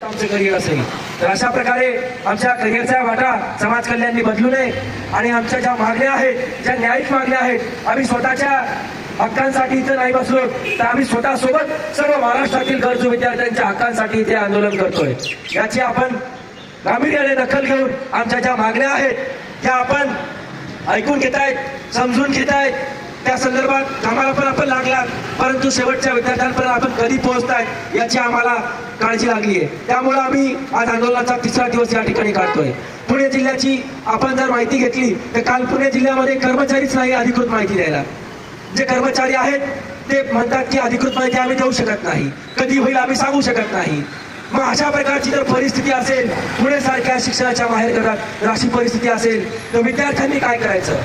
आमचं करिअर असेल तर अशा प्रकारे आमच्या करिअरचा वाटा समाज कल्याणने बदलू नये आणि आमच्या ज्या मागण्या आहेत ज्या न्यायिक मागण्या आहेत आम्ही स्वतःच्या हक्कांसाठी इथं नाही बसलो तर आम्ही स्वतः सोबत सर्व महाराष्ट्रातील गरजू विद्यार्थ्यांच्या हक्कांसाठी इथे आंदोलन करतोय. याची आपण गांभीर्याने दखल घेऊन आमच्या ज्या मागण्या आहेत त्या आपण ऐकून घेत आहेत समजून घेत आहेत त्या संदर्भात आम्हाला पण आपण लागला परंतु शेवटच्या विद्यार्थ्यांपर्यंत आपण कधी पोहोचताय याची आम्हाला काळजी लागली आहे त्यामुळे आम्ही आज आंदोलनाचा तिसरा दिवस या ठिकाणी काढतोय. पुणे जिल्ह्याची आपण जर माहिती घेतली तर काल पुणे जिल्ह्यामध्ये कर्मचारीच नाही अधिकृत माहिती द्यायला. जे कर्मचारी आहेत ते म्हणतात की अधिकृत माहिती आम्ही देऊ शकत नाही. कधी होईल आम्ही सांगू शकत नाही. मग अशा प्रकारची जर परिस्थिती असेल पुणे सारख्या शिक्षणाच्या माहेर घरात अशी परिस्थिती असेल तर विद्यार्थ्यांनी काय करायचं?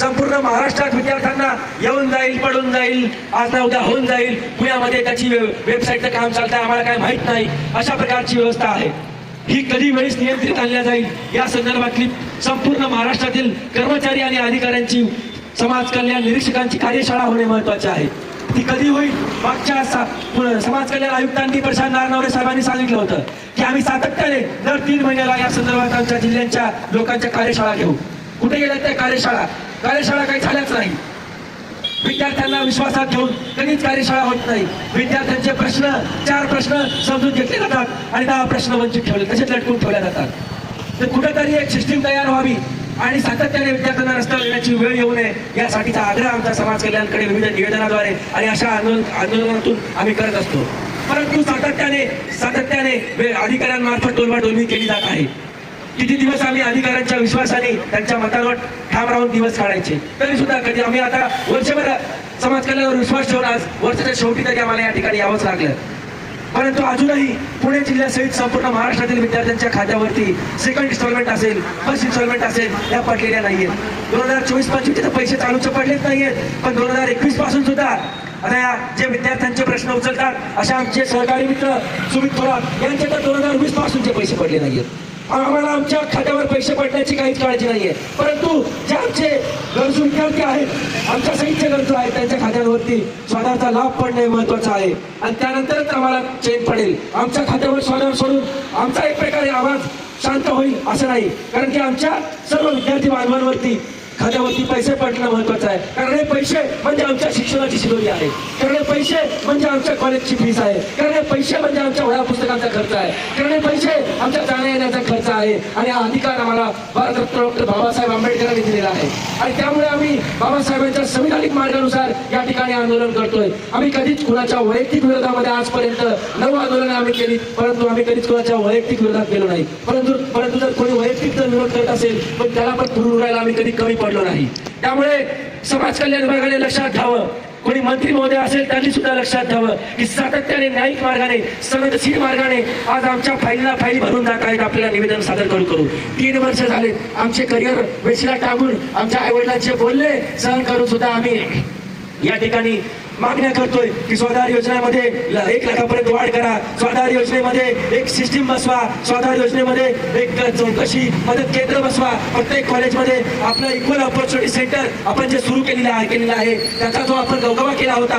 संपूर्ण महाराष्ट्रात विद्यार्थ्यांना येऊन जाईल पडून जाईल आज ना उद्या होऊन जाईल. पुण्यामध्ये त्याची वेबसाईटचं काम चालतंय आम्हाला काय माहीत नाही. अशा प्रकारची व्यवस्था आहे. ही कधी वेळेस नियंत्रित आणल्या जाईल? या संदर्भातली संपूर्ण महाराष्ट्रातील कर्मचारी आणि अधिकाऱ्यांची समाज कल्याण निरीक्षकांची कार्यशाळा होणे महत्त्वाचे आहे. ती कधी होईल? मागच्या समाज कल्याण आयुक्तांनी प्रशांत नारनवरे साहेबांनी सांगितलं होतं की आम्ही सातत्याने दर तीन महिन्याला या संदर्भात आमच्या जिल्ह्यांच्या लोकांच्या कार्यशाळा घेऊ. कुठे गेल्या त्या कार्यशाळा? कार्यशाळा काही झाल्याच नाही. विद्यार्थ्यांना विश्वासात घेऊन कधीच कार्यशाळा होत नाही. विद्यार्थ्यांचे प्रश्न चार प्रश्न समजून घेतले जातात आणि दहा प्रश्न वंचित ठेवले तसेच लटकून ठेवल्या जातात? तर कुठेतरी एक सिस्टीम तयार व्हावी आणि सातत्याने विद्यार्थ्यांना रस्त्यावर येण्याची वेळ येऊ नये यासाठीचा आग्रह आमच्या समाज कल्याणकडे विविध निवेदनाद्वारे आणि अशा आंदोलन आंदोलनातून आम्ही करत असतो. परंतु सातत्याने सातत्याने अधिकाऱ्यांमार्फत टोलवाटोलवी केली जात आहे. किती दिवस आम्ही अधिकाऱ्यांच्या विश्वासाने त्यांच्या मतांवर ठाम राहून दिवस काढायचे? तरी सुद्धा कधी आम्ही आता वर्षभर समाज कल्याणावर विश्वास ठेवून आज वर्षाच्या शेवटी तरी आम्हाला या ठिकाणी यावंच लागलं. परंतु अजूनही पुणे जिल्ह्यासहित संपूर्ण महाराष्ट्रातील विद्यार्थ्यांच्या खात्यावरती सेकंड इन्स्टॉलमेंट असेल फर्स्ट इन्स्टॉलमेंट असेल या पडलेल्या नाहीयेत. दोन हजार चोवीस पंचवीसचे तर पैसे चालूचे पडलेच नाहीयेत. पण दोन हजार एकवीसपासून सुद्धा आता या जे विद्यार्थ्यांचे प्रश्न उचलतात अशा आमचे सहकारी मित्र सुमित थोरात यांचे तर दोन हजार वीस पासूनचे पैसे पडले नाहीयेत. आम्हाला आमच्या खात्यावर पैसे पडण्याची काहीच काळजी नाहीये. परंतु जे आमचे गरजू विद्यार्थी आहेत आमच्या सहितचे गरजू आहेत त्यांच्या खात्यांवरती स्वतःचा लाभ पडणे महत्वाचं आहे. आणि त्यानंतरच आम्हाला चेन पडेल. आमच्या खात्यावर स्वतःवर सोडून आमचा एक प्रकारे आवाज शांत होईल असं नाही. कारण की आमच्या सर्व विद्यार्थी बांधवांवरती खात्यावरती पैसे पडणं महत्वाचं आहे. कारण हे पैसे म्हणजे आमच्या शिक्षणाची शिदोरी आहे. कारण हे पैसे म्हणजे आमच्या कॉलेजची फीस आहे. कारण हे पैसे म्हणजे आमच्या वह्या पुस्तकांचा खर्च आहे. कारण हे पैसे आमच्या जाण्या येण्याचा खर्च आहे. आणि हा अधिकार आम्हाला भारतरत्न डॉक्टर बाबासाहेब आंबेडकरांनी दिलेला आहे. आणि त्यामुळे आम्ही बाबासाहेबांच्या संविधानिक मार्गानुसार या ठिकाणी आंदोलन करतोय. आम्ही कधीच कुणाच्या वैयक्तिक विरोधामध्ये आजपर्यंत नऊ आंदोलन आम्ही केली परंतु आम्ही कधीच कुणाच्या वैयक्तिक विरोधात गेलो नाही. परंतु परंतु जर कोणी वैयक्तिक जर विरोध करत असेल पण त्याला पण पुरून आम्ही कधी कमी पडलो नाही. त्यामुळे समाज कल्याण विभागाने लक्षात घ्यावं. कोणी मंत्री महोदय असेल त्यांनी सुद्धा लक्षात घ्यावं की सातत्याने न्यायिक मार्गाने संवेदनशील मार्गाने आज आमच्या फाईलला फाईल भरून जात आहेत आपल्याला निवेदन सादर करू करू. तीन वर्ष झाले आमचे करिअर वेशीला टाकून आमच्या आईवडिलांचे बोलले सहन करून सुद्धा आम्ही या ठिकाणी मागण्या करतोय की स्वाधार योजनेमध्ये एक लाखापर्यंत वाढ करा. स्वाधार योजनेमध्ये एक सिस्टीम बसवा. स्वाधार योजनेमध्ये एक चौकशी मदत केंद्र बसवा. प्रत्येक कॉलेजमध्ये आपलं इक्वल ऑपॉर्च्युनिटी सेंटर आपण जे सुरू केलेलं आहे केलेलं आहे त्याचा जो आपण गौगवा केला होता